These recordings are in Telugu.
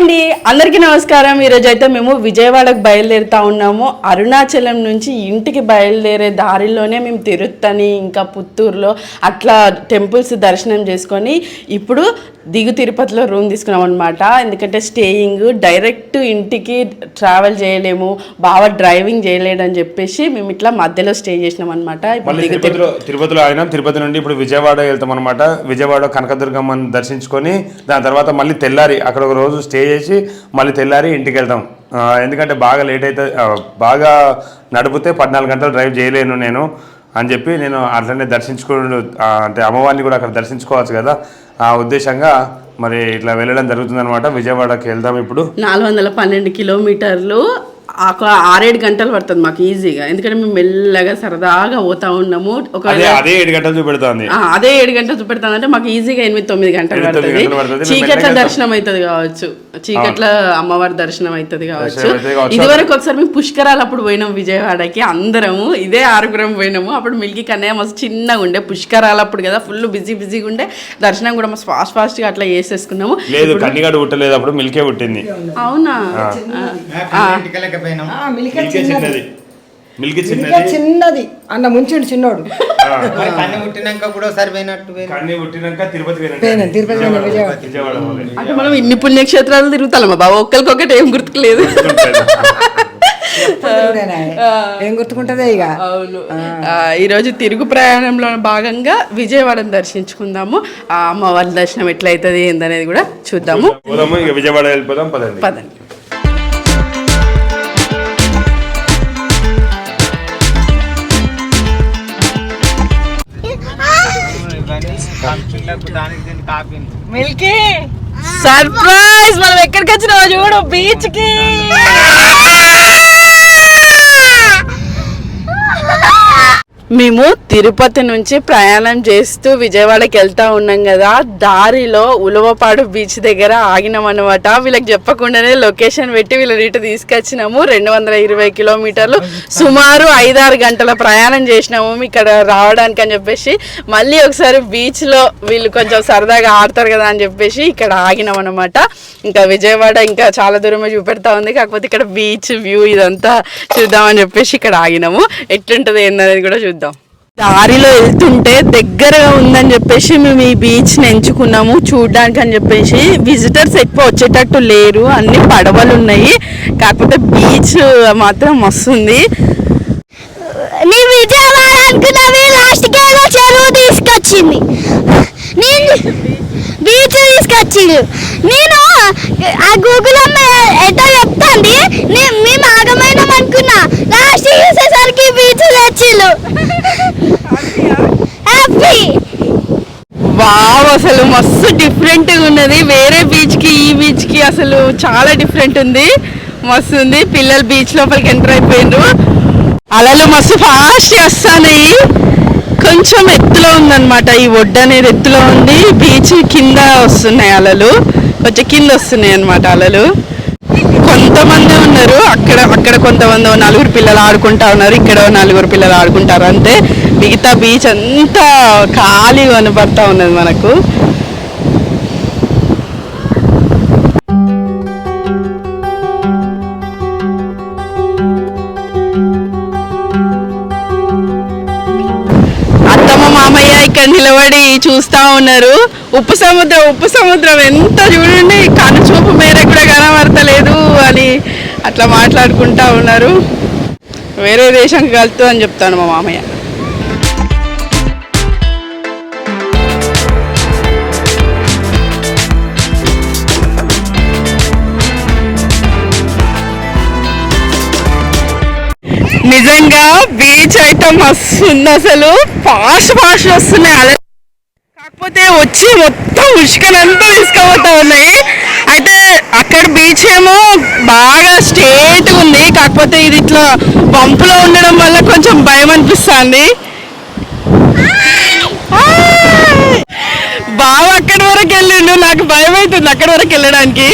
అండి. అందరికీ నమస్కారం. ఈరోజు అయితే మేము విజయవాడకు బయలుదేరుతా ఉన్నాము. అరుణాచలం నుంచి ఇంటికి బయలుదేరే దారిలోనే మేము తిరుత్తని ఇంకా పుత్తూరులో అట్లా టెంపుల్స్ దర్శనం చేసుకొని ఇప్పుడు దిగు తిరుపతిలో రూమ్ తీసుకున్నాం అనమాట ఎందుకంటే స్టేయింగ్ డైరెక్ట్ ఇంటికి ట్రావెల్ చేయలేము బాగా డ్రైవింగ్ చేయలేడని చెప్పేసి మేము ఇట్లా మధ్యలో స్టే చేసినాం అనమాట తిరుపతిలో తిరుపతిలో అయినాం. తిరుపతి నుండి ఇప్పుడు విజయవాడ వెళ్తాం అనమాట విజయవాడ కనకదుర్గమ్మని దర్శించుకొని దాని తర్వాత మళ్ళీ తెల్లారి అక్కడ ఒక రోజు స్టే చేసి మళ్ళీ తెల్లారి ఇంటికి వెళ్తాం ఎందుకంటే బాగా లేట్ అయితే బాగా నడిపితే పద్నాలుగు గంటలు డ్రైవ్ చేయలేను నేను అని చెప్పి నేను అట్లనే దర్శించుకో అంటే అమ్మవారిని కూడా అక్కడ దర్శించుకోవచ్చు కదా. ఆ ఉద్దేశంగా మరి ఇట్లా వెళ్ళడం జరుగుతుంది అనమాట విజయవాడకి వెళ్దాం ఇప్పుడు. నాలుగు వందల పన్నెండు కిలోమీటర్లు ఒక ఆరేడు గంటలు పడుతుంది మాకు ఈజీగా. ఎందుకంటే మేము మెల్లగా సరదాగా పోతా ఉన్నాము. అదే ఒకవేళ అదే ఏడు గంటలు చూపెడుతోంది. ఆ, అదే ఏడు గంటలు చూపెడతాను అంటే మాకు ఈజీగా ఎనిమిది తొమ్మిది గంటలు పడుతుంది. చీకట్ల దర్శనం అవుతుంది కావచ్చు. చీకట్ల అమ్మవారి దర్శనం అవుతుంది కావచ్చు. కావచ్చు. ఇదివరకు ఒకసారి మేము పుష్కరాలు అప్పుడు పోయినాం విజయవాడకి అందరము. ఇదే ఆరుగురం పోయినాము. అప్పుడు మిల్కీ కన్నయ్య మస్తు చిన్నగా ఉండే. పుష్కరాలు అప్పుడు కదా ఫుల్ బిజీ బిజీగా ఉండే. దర్శనం కూడా మస్తు ఫాస్ట్ ఫాస్ట్గా అట్లా చేసేసుకున్నాము. లేదు కన్నిగాడు పుట్టలేదు. అప్పుడు మిల్కే పుట్టింది. అవునా? మిల్కే చిన్నది. మిల్కి ఇంకా చిన్నది. చిన్నది. అన్న ముంచిండు చిన్నోడు. కన్ను పుట్టినాక కూడా ఒకసారి పోయినట్టు. కన్ని పుట్టినాక తిరుపతి తిరుపతి. అంటే మనం ఇన్ని పుణ్యక్షేత్రాలు తిరుగుతాం బాబా. ఒక్కరికొకటి ఏం గుర్తుకులేదు? ఏం గుర్తుకుంటదే ఇక అవును. ఆ, ఈరోజు తిరుగు ప్రయాణంలో భాగంగా విజయవాడను దర్శించుకుందాము. ఆ అమ్మవారి దర్శనం ఎట్లయితుంది ఏందనేది కూడా చూద్దాము. విజయవాడ వెళ్ళిపోదాం పదండి. పదండి. మిల్కీ! సర్ప్రైజ్! మనం ఎక్కడికి వచ్చినామో చూడు బీచ్కి మేము తిరుపతి నుంచి ప్రయాణం చేస్తూ విజయవాడకి వెళ్తా ఉన్నాం కదా. దారిలో ఉలవపాడు బీచ్ దగ్గర ఆగినాం అనమాట వీళ్ళకి చెప్పకుండానే లొకేషన్ పెట్టి వీళ్ళని ఇటు తీసుకొచ్చినాము. రెండు వందల ఇరవై కిలోమీటర్లు సుమారు ఐదారు గంటల ప్రయాణం చేసినాము. ఇక్కడ రావడానికి అని చెప్పేసి మళ్ళీ ఒకసారి బీచ్లో వీళ్ళు కొంచెం సరదాగా ఆడతారు కదా అని చెప్పేసి ఇక్కడ ఆగినాం అనమాట ఇంకా విజయవాడ ఇంకా చాలా దూరమే చూపెడతా ఉంది. కాకపోతే ఇక్కడ బీచ్ వ్యూ ఇదంతా చూద్దామని చెప్పేసి ఇక్కడ ఆగినాము. ఎట్లుంటుంది ఏందనేది కూడా చూద్దాం. దారిలో వెళ్తుంటే దగ్గరగా ఉందని చెప్పేసి మేము ఈ బీచ్ని ఎంచుకున్నాము చూడడానికి అని చెప్పేసి. విజిటర్స్ ఎక్కువ వచ్చేటట్టు లేరు అన్ని పడవలు ఉన్నాయి. కాకపోతే బీచ్ మాత్రం వస్తుంది నేను విజయవాడ అనుకున్నవి లాస్ట్కి ఏదో చెరువు తీసుకొచ్చింది. నేను బీచ్ తీసుకొచ్చిండు. నేను ఆ గూగుల్ అమ్మ ఎటో చెప్తాంది? మేము ఆగమైనాం అనుకున్నా లాస్ట్ చూసేసరికి బీచ్ తెచ్చిళ్ళు వావ్ అసలు మస్తు డిఫరెంట్గా ఉన్నది. వేరే బీచ్కి ఈ బీచ్కి అసలు చాలా డిఫరెంట్ ఉంది. మస్తు ఉంది. పిల్లలు బీచ్ లోపలికి ఎంటర్ అయిపోయిండ్రు అలలు మస్తు ఫాస్ట్ వస్తున్నాయి కొంచెం ఎత్తులో ఉందన్నమాట. ఈ ఒడ్డు అనేది ఎత్తులో ఉంది. బీచ్ కింద వస్తున్నాయి అలలు. కొంచెం కింద వస్తున్నాయి అన్నమాట అలలు. కొంతమంది ఉన్నారు. అక్కడ అక్కడ కొంతమంది నలుగురు పిల్లలు ఆడుకుంటా ఉన్నారు. ఇక్కడ నలుగురు పిల్లలు ఆడుకుంటారు. అంతే. మిగతా బీచ్ అంతా ఖాళీగా కనబడతా ఉన్నది మనకు. అత్తమ్మ మామయ్య ఇక్కడ నిలబడి చూస్తా ఉన్నారు. ఉప్పు సముద్రం ఉప్పు సముద్రం ఎంత చూడండి కనుచూపు మేరే కూడా కనబడతలేదు అని అట్లా మాట్లాడుకుంటా ఉన్నారు. వేరే దేశంకి వెళ్తూ అని చెప్తాను మా మామయ్య. నిజంగా బీచ్ అయితే మస్తు ఉంది అసలు. పాష్ ఫాస్ట్ వస్తున్నాయి. అలా కాకపోతే వచ్చి మొత్తం ఉష్కనంతా తీసుకుపోతా ఉన్నాయి. అయితే అక్కడ బీచ్ ఏమో బాగా స్ట్రేట్గా ఉంది. కాకపోతే ఇది ఇట్లా పంపులో ఉండడం వల్ల కొంచెం భయం అనిపిస్తుంది. బాగా అక్కడి వరకు వెళ్ళిండు. నాకు భయం అవుతుంది అక్కడి వరకు వెళ్ళడానికి.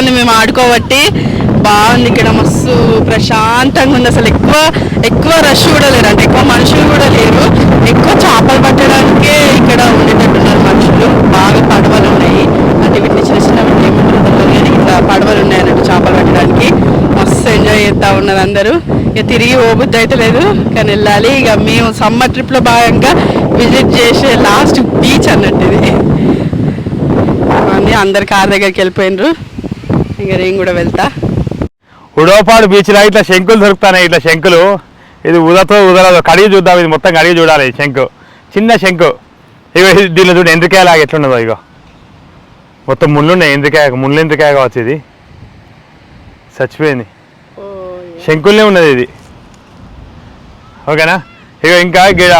ఉంది మేము ఆడుకోబట్టి బాగుంది ఇక్కడ మస్తు ప్రశాంతంగా ఉంది. అసలు ఎక్కువ ఎక్కువ రష్ కూడా లేరు. అంటే ఎక్కువ మనుషులు కూడా లేరు. ఎక్కువ చేపలు పట్టడానికే ఇక్కడ ఉండేటట్టున్నారు మనుషులు. బాగా పడవలు ఉన్నాయి. అంటే వీటిని చిన్న చిన్న వీటిని కానీ ఇట్లా పడవలు ఉన్నాయి అన్నట్టు చేపలు పట్టడానికి. మస్తు ఎంజాయ్ చేస్తూ ఉన్నారు అందరూ. ఇక తిరిగి ఓబుద్ది అయితే లేదు. కానీ వెళ్ళాలి. ఇక మేము సమ్మర్ ట్రిప్లో భాగంగా విజిట్ చేసే లాస్ట్ బీచ్ అన్నట్టు ఇది. అందరు కార్ దగ్గరికి వెళ్ళిపోయినారు. ఇక నేను కూడా వెళ్తా. ఉడవపాడు బీచ్లో ఇట్లా శంకులు దొరుకుతాయి ఇట్లా శంకులు. ఇది ఉదతో ఉదరదో కడిగి చూద్దాం ఇది మొత్తం కడిగి చూడాలి శంకు. చిన్న శంకు. ఇగో ఇది దీనిలో చూడు ఎండ్రికాయ లాగా ఎట్లున్నదో ఇగో. మొత్తం ముళ్ళు ఉన్నాయి ఎండ్రికాయ ముళ్ళు ఎండ్రికాయ కావచ్చు ఇది. చచ్చిపోయింది. శంకుల్నే ఉన్నది ఇది. ఓకేనా? ఇక ఇంకా గిడ.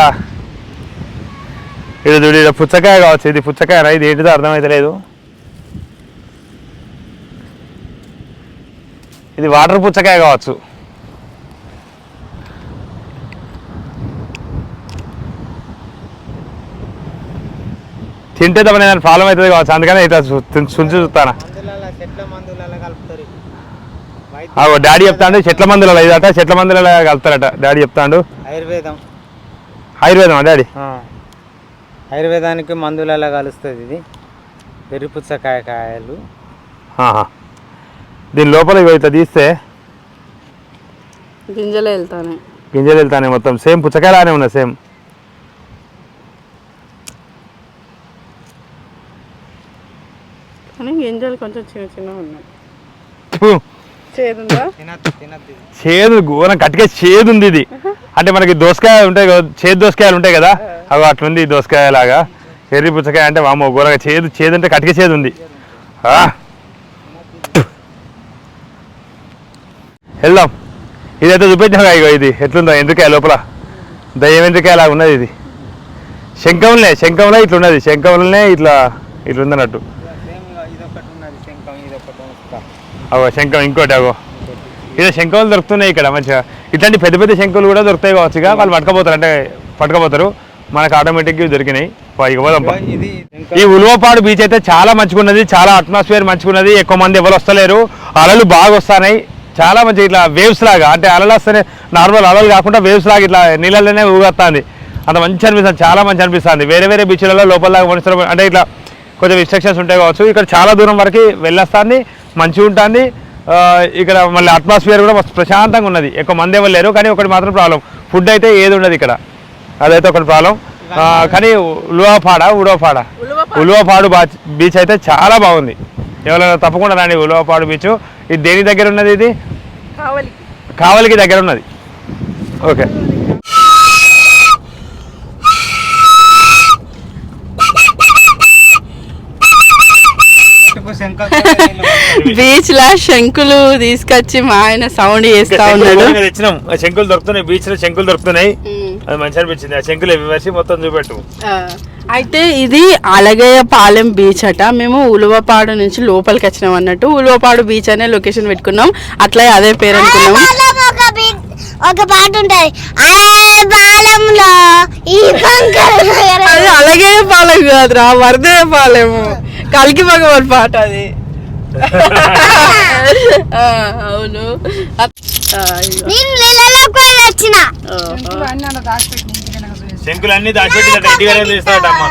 ఇది చూడు పుచ్చకాయ కావచ్చు ఇది పుచ్చకాయ ఇది ఏంటిదో అర్థమైతే లేదు ఇది వాటర్ పుచ్చకాయ కావచ్చు. తింటే తప్ప నేను ప్రాబ్లం అవుతుంది కావచ్చు. అందుకని ఇట్లా సు- సుంచి చూస్తాను? అగో డాడీ చెప్తాడు చెట్ల మందులలో ఇదట చెట్ల మందులలో కలుపుతారట. డాడీ చెప్తాడు. ఆయుర్వేదం. ఆయుర్వేదమా డాడీ? ఆయుర్వేదానికి మందులలో కలుస్తుంది ఇది. పెరుగు పుచ్చకాయ కాయలు. దీని లోపల ఇట్లా తీస్తే గింజలు వెళ్తాను. గింజలు వెళ్తానే మొత్తం. సేమ్ పుచ్చకాయలానే ఉన్నది సేమ్. కానీ గింజలు కొంచెం చిన్న చిన్న ఉన్నాయి. చేదుందా. చేదు ఘోరం గట్టిగా చేదు ఉంది ఇది. అంటే మనకి దోసకాయ ఉంటాయి కదా చేదు దోసకాయలు ఉంటాయి కదా అవి అట్లుంది దోసకాయ లాగా ఎర్రి పుచ్చకాయ అంటే వామో ఘోరంగా చేదు చేదు అంటే కటిక చేదు ఉంది వెళ్దాం. ఇదైతే చూపించాం ఇగో ఇది. ఎట్లుందో ఎందుకే లోపల? దయ్యం ఎందుకే లాగా ఉన్నది ఇది? శంఖంలే శంఖంలో ఇట్లా ఉన్నది. శంఖంలోనే ఇట్లా ఇట్లా ఉందన్నట్టు. శంఖం అవో శంఖం ఇంకోటి అగో. ఇదే శంఖాలు దొరుకుతున్నాయి ఇక్కడ మంచిగా. ఇట్లాంటి పెద్ద పెద్ద శంఖలు కూడా దొరుకుతాయి కావచ్చు వాళ్ళు పట్టుకపోతారు అంటే పట్టుకపోతారు. మనకు ఆటోమేటిక్గా దొరికినాయి. ఈ ఉలువపాడు బీచ్ అయితే చాలా మంచిగున్నది. చాలా అట్మాస్ఫియర్ మంచిగున్నది. ఎక్కువ మంది ఎవరు వస్తలేరు. అలలు బాగా వస్తున్నాయి చాలా మంచి ఇట్లా వేవ్స్ లాగా అంటే అలలు వస్తేనే నార్మల్ అలలు కాకుండా వేవ్స్ లాగా ఇట్లా నీళ్ళలోనే ఊగొస్తుంది అంత మంచి అనిపిస్తుంది చాలా మంచి అనిపిస్తుంది. వేరే వేరే బీచ్లలో లోపల లాగా మనుషులు అంటే ఇట్లా కొంచెం రిస్ట్రిక్షన్స్ ఉంటాయి కావచ్చు. ఇక్కడ చాలా దూరం వరకు వెళ్ళొస్తుంది మంచిగా ఉంటుంది. ఇక్కడ మళ్ళీ అట్మాస్ఫియర్ కూడా మస్తు ప్రశాంతంగా ఉన్నది. ఎక్కువ మంది ఎవరు లేరు కానీ ఒకటి మాత్రం ప్రాబ్లం ఫుడ్ అయితే ఏది ఉండదు ఇక్కడ. అదైతే ఒకటి ప్రాబ్లం కానీ ఉలువపాడ ఉడవపాడ. ఉలువపాడు? బాచ్- బీచ్ అయితే చాలా బాగుంది. ఎవరైనా తప్పకుండా రండి ఉలువపాడు బీచ్ ఇది దేని దగ్గర ఉన్నది ఇది? కావాలి కావలికి దగ్గర ఉన్నది. ఓకే. బీచ్ లా శంకులు తీసుకొచ్చి మా ఆయన సౌండ్ చేస్తా ఉన్నాడు. తెచ్చినాం. శంకులు దొరుకుతున్నాయి బీచ్లో శంకులు దొరుకుతున్నాయి. అది మంచి అనిపించింది. ఆ శంకులు వివరిసి మొత్తం చూపెట్టు. ఆ, అయితే ఇది అలగయ్య పాలెం బీచ్ అట. మేము ఉలువపాడు నుంచి లోపలికి వచ్చినాం అన్నట్టు. ఉలువపాడు బీచ్ అనే లొకేషన్ పెట్టుకున్నాం. అట్లా అదే పేరు అనుకున్నాం. ఒక పాట ఉంటది. బాలంలో ఈ అది అలగయ్య పాలెం కాదురా వరదయ్య పాలెము కలికి భగవాన్ పాట అది. ఆ, అవును. నేను వచ్చిన. ఓహో. అన్నీ అలా దాచిపెట్టి ఇంటికి వెనక చూసి. శంకులు అన్ని దాచిపెట్టి ఇంటిగా తీస్తాడమ్మా.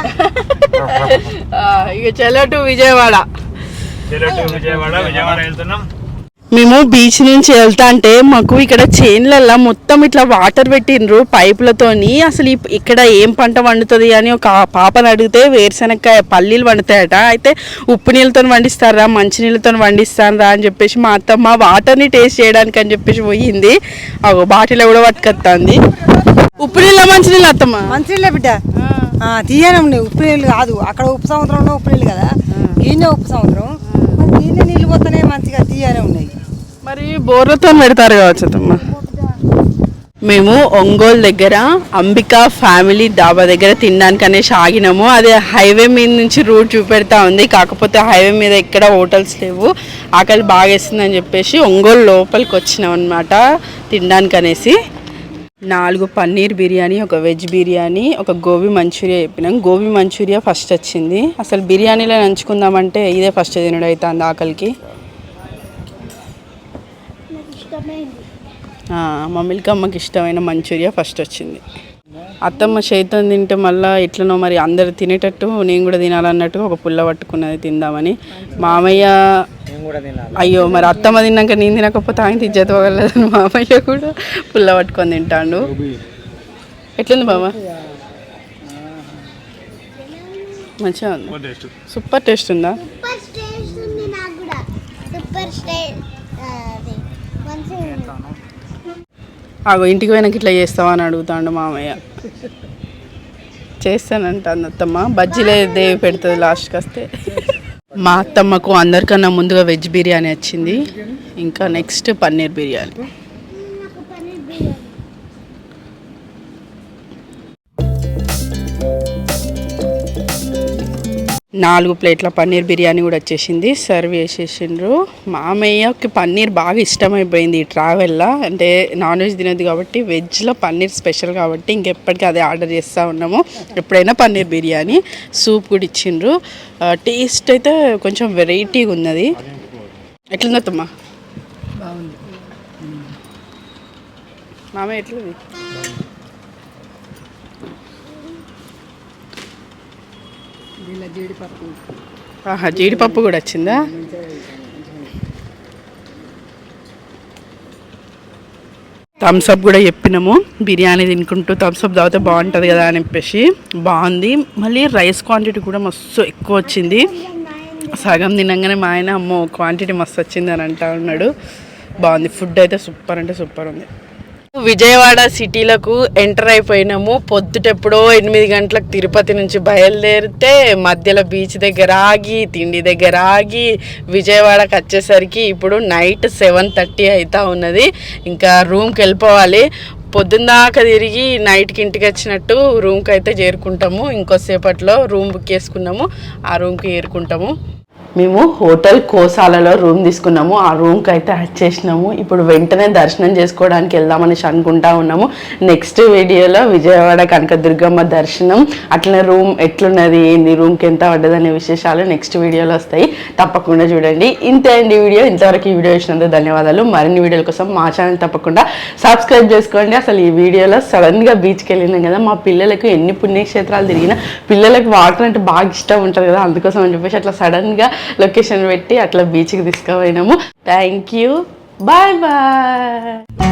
ఆ, ఇక చలో టు విజయవాడ విజయవాడ విజయవాడ వెళ్తున్నాం. మేము బీచ్ నుంచి వెళ్తా అంటే మాకు ఇక్కడ చేన్లల్లో మొత్తం ఇట్లా వాటర్ పెట్టిండ్రు పైపులతోని. అసలు ఇక్కడ ఏం పంట వండుతుంది అని ఒక పాపని అడిగితే వేరుశనక్కాయ పల్లీలు వండుతాయట. అయితే ఉప్పు నీళ్ళతో వండిస్తారా మంచి నీళ్ళతో వండిస్తారా అని చెప్పేసి మా అత్తమ్మ వాటర్ని టేస్ట్ చేయడానికి అని చెప్పేసి పోయింది. బాటిల్ కూడా పట్టుకొస్తుంది ఉప్పు నీళ్ళ మంచి నీళ్ళు అత్తమ్మ. మంచినీళ్ళే బిడ్డ. ఆ, తీయనే ఉప్పు నీళ్ళు కాదు అక్కడ ఉప్పు సముద్రంలో ఉప్పు నీళ్ళు కదా ఈయన ఉప్పు సముద్రం. ఈయన నీళ్ళు పోతేనే మంచిగా తీయనే ఉన్నాయి. మరి బోర్లతో పెడతారు కావచ్చు అత్తమ్మ. మేము ఒంగోలు దగ్గర అంబికా ఫ్యామిలీ డాబా దగ్గర తినడానికి అనేసి ఆగినాము. అదే హైవే మీద నుంచి రూట్ చూపెడతా ఉంది. కాకపోతే హైవే మీద ఎక్కడ హోటల్స్ లేవు. ఆకలి బాగా చెప్పేసి ఒంగోలు లోపలికి వచ్చినాం అనమాట తినడానికి అనేసి నాలుగు పన్నీర్ బిర్యానీ ఒక వెజ్ బిర్యానీ ఒక గోబీ మంచూరియా చెప్పినాం. గోబీ మంచూరియా ఫస్ట్ వచ్చింది. అసలు బిర్యానీలో నంచుకుందామంటే ఇదే ఫస్ట్ తినడు అవుతుంది ఆకలికి. ఆ, మా మిల్క్ అమ్మకి ఇష్టమైన మంచూరియా ఫస్ట్ వచ్చింది. అత్తమ్మ చైతం తింటే మళ్ళీ ఎట్లనో మరి అందరు తినేటట్టు నేను కూడా తినాలన్నట్టు ఒక పుల్ల పట్టుకున్నది తిందామని. మామయ్య నేను కూడా తినాలి. అయ్యో మరి అత్తమ్మ తిన్నాక నేను తినకపోతే ఆయన ఇజ్జత పోగలదని మామయ్య కూడా పుల్ల పట్టుకొని తింటాడు. ఎట్లుంది బాబా మంచిగా ఉంది. Super taste. ఉందా? సూపర్ ఆగో ఇంటికి పోయినాక ఇట్లా చేస్తావా అని అడుగుతాడు మామయ్య. చేస్తానంట అత్తమ్మ. బజ్జీలే దేవి పెడుతుంది లాస్ట్కి వస్తే. మా అత్తమ్మకు అందరికన్నా ముందుగా వెజ్ బిర్యానీ వచ్చింది. ఇంకా నెక్స్ట్ పన్నీర్ బిర్యానీ. నాలుగు ప్లేట్ల పన్నీర్ బిర్యానీ కూడా వచ్చేసింది. సర్వ్ చేసేసిండ్రు. మామయ్యకి పన్నీర్ బాగా ఇష్టమైపోయింది ఈ ట్రావెల్లో. అంటే నాన్ వెజ్ తినదు కాబట్టి వెజ్లో పన్నీర్ స్పెషల్ కాబట్టి ఇంకెప్పటికీ అదే ఆర్డర్ చేస్తూ ఉన్నాము. ఎప్పుడైనా పన్నీర్ బిర్యానీ. సూప్ కూడా ఇచ్చిండ్రు. టేస్ట్ అయితే కొంచెం వెరైటీగా ఉన్నది. ఎట్లుందమ్మా బాగుంది. మామయ్య ఎట్లుంది? ఆహా జీడిపప్పు కూడా వచ్చిందా? థమ్స్ అప్ కూడా చెప్పినాము. బిర్యానీ తినుకుంటూ థమ్స్అప్ తాగితే బాగుంటుంది కదా అని చెప్పేసి బాగుంది. మళ్ళీ రైస్ క్వాంటిటీ కూడా మస్తు ఎక్కువ వచ్చింది. సగం తినంగానే మా ఆయన అమ్మో క్వాంటిటీ మస్తు వచ్చింది అని అంటా ఉన్నాడు. బాగుంది. ఫుడ్ అయితే సూపర్ అంటే సూపర్ ఉంది. విజయవాడ సిటీలకు ఎంటర్ అయిపోయినాము. పొద్దుటెప్పుడో ఎనిమిది గంటలకు తిరుపతి నుంచి బయలుదేరితే మధ్యలో బీచ్ దగ్గర ఆగి తిండి దగ్గర ఆగి విజయవాడకు వచ్చేసరికి ఇప్పుడు నైట్ సెవెన్ థర్టీ అవుతా ఉన్నది. ఇంకా రూమ్కి వెళ్ళిపోవాలి. పొద్దున్న దాకా తిరిగి నైట్కి ఇంటికి వచ్చినట్టు రూమ్కి అయితే చేరుకుంటాము. ఇంకోసేపట్లో రూమ్ బుక్ చేసుకున్నాము. ఆ రూమ్కి చేరుకుంటాము. మేము హోటల్ కోసాలలో రూమ్ తీసుకున్నాము. ఆ రూమ్కి అయితే వచ్చేసినాము ఇప్పుడు వెంటనే దర్శనం చేసుకోవడానికి వెళ్దామనేసి అనుకుంటా ఉన్నాము. నెక్స్ట్ వీడియోలో విజయవాడ కనకదుర్గమ్మ దర్శనం అట్లనే రూమ్ ఎట్లున్నది ఏంది రూమ్కి ఎంత పడ్డది అనే విశేషాలు నెక్స్ట్ వీడియోలో వస్తాయి. తప్పకుండా చూడండి. ఇంతే అండి వీడియో. ఇంతవరకు ఈ వీడియో చూసినందుకు ధన్యవాదాలు. మరిన్ని వీడియోల కోసం మా ఛానల్ తప్పకుండా సబ్స్క్రైబ్ చేసుకోండి. అసలు ఈ వీడియోలో సడన్గా బీచ్కి వెళ్ళినాం కదా మా పిల్లలకు ఎన్ని పుణ్యక్షేత్రాలు తిరిగినా పిల్లలకు వాటర్ అంటే బాగా ఇష్టం ఉంటుంది కదా అందుకోసం అని చెప్పేసి అట్లా సడన్గా లొకేషన్ పెట్టి అట్లా బీచ్కి తీసుకుపోయినాము. Thank you bye bye